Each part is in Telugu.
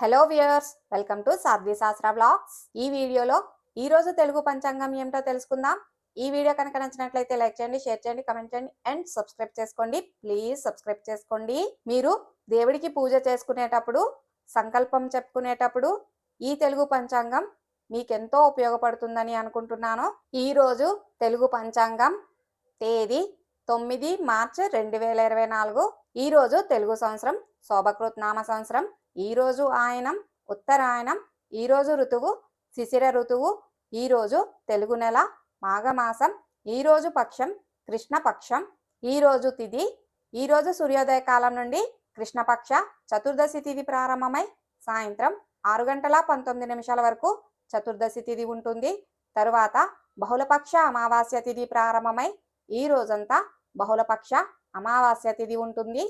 Hello viewers welcome to Sadhvi Shastra blogs ఈ వీడియోలో ఈ రోజు తెలుగు పంచాంగం ఏమిటో తెలుసుకుందాం. ఈ వీడియో కనుక నచ్చినట్లయితే లైక్ చేయండి షేర్ చేయండి కమెంట్ చేయండి అండ్ సబ్స్క్రైబ్ చేసుకోండి. ప్లీజ్ సబ్స్క్రైబ్ చేసుకోండి. మీరు దేవుడికి పూజ చేసుకునేటప్పుడు సంకల్పం చెప్పుకునేటప్పుడు ఈ తెలుగు పంచాంగం మీకెంతో ఉపయోగపడుతుందని అనుకుంటున్నాను. ఈ రోజు తెలుగు పంచాంగం తేదీ తొమ్మిది మార్చ్ రెండు వేల ఇరవై నాలుగు. ఈరోజు తెలుగు సంవత్సరం శోభకృత్ నామ సంవత్సరం. ఈరోజు ఆయనం ఉత్తరాయణం. ఈ రోజు ఋతువు శిశిర ఋతువు. ఈరోజు తెలుగు నెల మాఘమాసం. ఈరోజు పక్షం కృష్ణపక్షం. ఈరోజు తిథి ఈరోజు సూర్యోదయ కాలం నుండి కృష్ణపక్ష చతుర్దశి తిథి ప్రారంభమై సాయంత్రం ఆరు గంటల పంతొమ్మిది నిమిషాల వరకు చతుర్దశి తిథి ఉంటుంది. తరువాత బహుళపక్ష అమావాస్య తిథి ప్రారంభమై ఈ రోజంతా బహుళపక్ష అమావాస్య తిథి ఉంటుంది.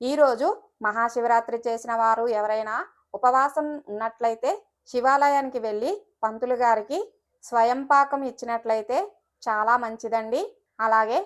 ఈరోజు మహాశివరాత్రి చేసిన వారు ఎవరైనా ఉపవాసం ఉన్నట్లయితే శివాలయానికి వెళ్ళి పంతులు గారికి స్వయం పాకం ఇచ్చినట్లయితే చాలా మంచిదండి. అలాగే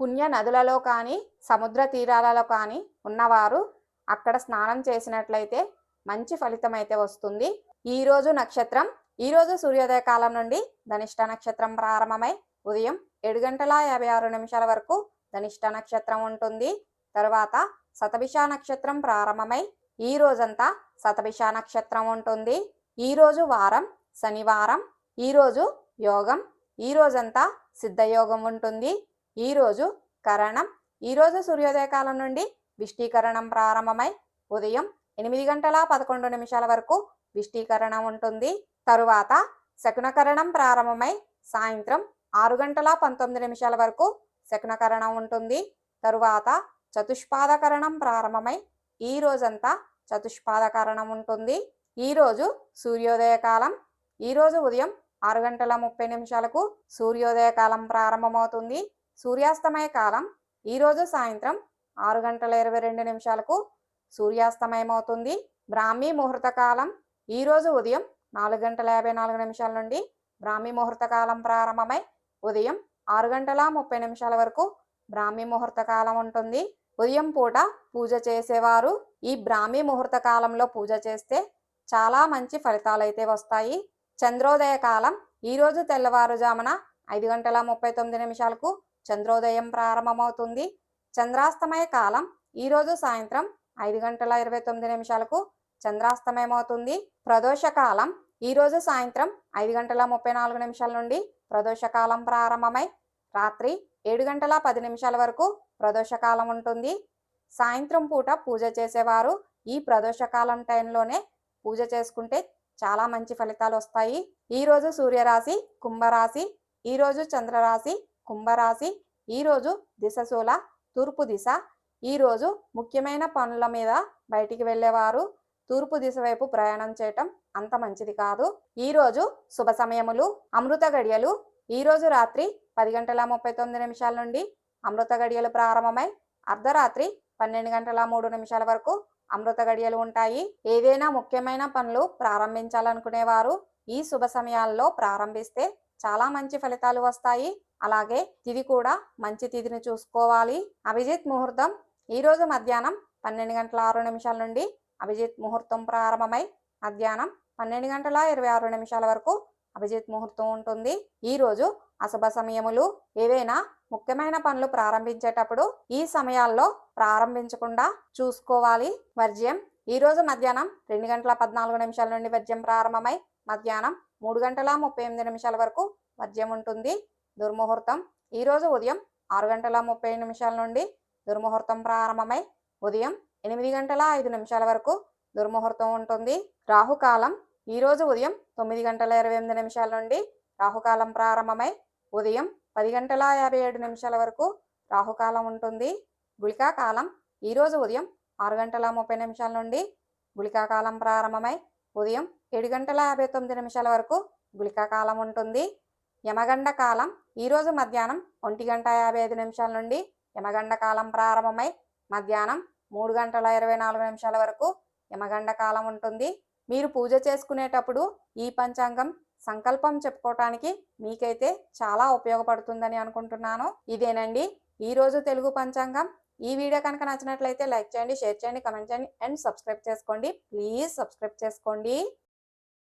పుణ్య నదులలో కానీ సముద్ర తీరాలలో కానీ ఉన్నవారు అక్కడ స్నానం చేసినట్లయితే మంచి ఫలితం అయితే వస్తుంది. ఈరోజు నక్షత్రం ఈరోజు సూర్యోదయ కాలం నుండి ధనిష్ట నక్షత్రం ప్రారంభమై ఉదయం ఏడు గంటల యాభై ఆరు నిమిషాల వరకు ధనిష్ట నక్షత్రం ఉంటుంది. తరువాత శతభిష నక్షత్రం ప్రారంభమై ఈ రోజంతా శతభిష నక్షత్రం ఉంటుంది. ఈరోజు వారం శనివారం ఈరోజు యోగం ఈ రోజంతా సిద్ధయోగం ఉంటుంది. ఈరోజు కరణం ఈరోజు సూర్యోదయ కాలం నుండి విష్టీకరణం ప్రారంభమై ఉదయం ఎనిమిది గంటల పదకొండు నిమిషాల వరకు విష్టీకరణం ఉంటుంది. తరువాత శకునకరణం ప్రారంభమై సాయంత్రం ఆరు గంటల పంతొమ్మిది నిమిషాల వరకు శకునకరణం ఉంటుంది. తరువాత చతుష్పాదకరణం ప్రారంభమై ఈ రోజంతా చతుష్పాదకరణం ఉంటుంది. ఈరోజు సూర్యోదయ కాలం. ఈరోజు ఉదయం ఆరు గంటల ముప్పై నిమిషాలకు సూర్యోదయ కాలం ప్రారంభమవుతుంది. సూర్యాస్తమయ కాలం. ఈరోజు సాయంత్రం ఆరు గంటల ఇరవై రెండు నిమిషాలకు సూర్యాస్తమయమవుతుంది. బ్రాహ్మీ ముహూర్త కాలం. ఈరోజు ఉదయం నాలుగు గంటల యాభై నాలుగు నిమిషాల నుండి బ్రాహ్మీ ముహూర్త కాలం ప్రారంభమై ఉదయం ఆరు గంటల ముప్పై నిమిషాల వరకు బ్రాహ్మీ ముహూర్త కాలం ఉంటుంది. ఉదయం పూట పూజ చేసేవారు ఈ బ్రాహ్మీ ముహూర్త కాలంలో పూజ చేస్తే చాలా మంచి ఫలితాలు అయితే వస్తాయి. చంద్రోదయ కాలం ఈరోజు తెల్లవారుజామున ఐదు గంటల ముప్పై తొమ్మిది నిమిషాలకు చంద్రోదయం ప్రారంభమవుతుంది. చంద్రాస్తమయ కాలం ఈరోజు సాయంత్రం ఐదు గంటల ఇరవై తొమ్మిది నిమిషాలకు చంద్రాస్తమయమవుతుంది. ప్రదోష కాలం ఈరోజు సాయంత్రం ఐదు గంటల ముప్పై నాలుగు నిమిషాల నుండి ప్రదోషకాలం ప్రారంభమై రాత్రి ఏడు గంటల పది నిమిషాల వరకు ప్రదోషకాలం ఉంటుంది. సాయంత్రం పూట పూజ చేసేవారు ఈ ప్రదోషకాలం టైంలోనే పూజ చేసుకుంటే చాలా మంచి ఫలితాలు వస్తాయి. ఈరోజు సూర్యరాశి కుంభరాశి ఈరోజు చంద్రరాశి కుంభరాశి ఈరోజు దిశశూల తూర్పు దిశ ఈరోజు ముఖ్యమైన పనుల మీద బయటికి వెళ్ళేవారు. తూర్పు దిశ వైపు ప్రయాణం చేయటం అంత మంచిది కాదు. ఈరోజు శుభ సమయములు. అమృత గడియలు. ఈరోజు రాత్రి పది గంటల ముప్పై తొమ్మిది నిమిషాల నుండి అమృత గడియలు ప్రారంభమై అర్ధరాత్రి పన్నెండు గంటల మూడు నిమిషాల వరకు అమృత గడియలు ఉంటాయి. ఏదైనా ముఖ్యమైన పనులు ప్రారంభించాలనుకునేవారు ఈ శుభ సమయాల్లో ప్రారంభిస్తే చాలా మంచి ఫలితాలు వస్తాయి. అలాగే తిది కూడా మంచి తిథిని చూసుకోవాలి. అభిజిత్ ముహూర్తం ఈరోజు మధ్యాహ్నం పన్నెండు గంటల ఆరు నిమిషాల నుండి అభిజిత్ ముహూర్తం ప్రారంభమై మధ్యాహ్నం పన్నెండు గంటల ఇరవై ఆరు నిమిషాల వరకు అభిజిత్ ముహూర్తం ఉంటుంది. ఈ రోజు అశుభ సమయములు ఏవైనా ముఖ్యమైన పనులు ప్రారంభించేటప్పుడు ఈ సమయాల్లో ప్రారంభించకుండా చూసుకోవాలి. వర్జ్యం ఈ రోజు మధ్యాహ్నం రెండు గంటల పద్నాలుగు నిమిషాల నుండి వర్జ్యం ప్రారంభమై మధ్యాహ్నం మూడు గంటల ముప్పై ఎనిమిది నిమిషాల వరకు వర్జ్యం ఉంటుంది. దుర్ముహూర్తం ఈ రోజు ఉదయం ఆరు గంటల ముప్పై నిమిషాల నుండి దుర్ముహూర్తం ప్రారంభమై ఉదయం ఎనిమిది గంటల ఐదు నిమిషాల వరకు దుర్ముహూర్తం ఉంటుంది. రాహుకాలం ఈరోజు ఉదయం తొమ్మిది గంటల ఇరవై ఎనిమిది నిమిషాల నుండి రాహుకాలం ప్రారంభమై ఉదయం పది గంటల యాభై ఏడు నిమిషాల వరకు రాహుకాలం ఉంటుంది. గుళికా కాలం ఈరోజు ఉదయం ఆరు గంటల ముప్పై నిమిషాల నుండి గుళికా కాలం ప్రారంభమై ఉదయం ఏడు గంటల యాభై తొమ్మిది నిమిషాల వరకు గుళికా కాలం ఉంటుంది. యమగండ కాలం ఈరోజు మధ్యాహ్నం ఒంటి గంట యాభై ఐదు నిమిషాల నుండి యమగండ కాలం ప్రారంభమై మధ్యాహ్నం మూడు గంటల ఇరవై నాలుగు నిమిషాల వరకు యమగండ కాలం ఉంటుంది. మీరు పూజ చేసుకునేటప్పుడు ఈ పంచాంగం సంకల్పం చెప్పుకోవటానికి మీకైతే చాలా ఉపయోగపడుతుందని అనుకుంటున్నాను. ఇదేనండి. ఈరోజు తెలుగు పంచాంగం. ఈ వీడియో కనుక నచ్చినట్లయితే లైక్ చేయండి షేర్ చేయండి కమెంట్ చేయండి అండ్ సబ్స్క్రైబ్ చేసుకోండి. ప్లీజ్ సబ్స్క్రైబ్ చేసుకోండి.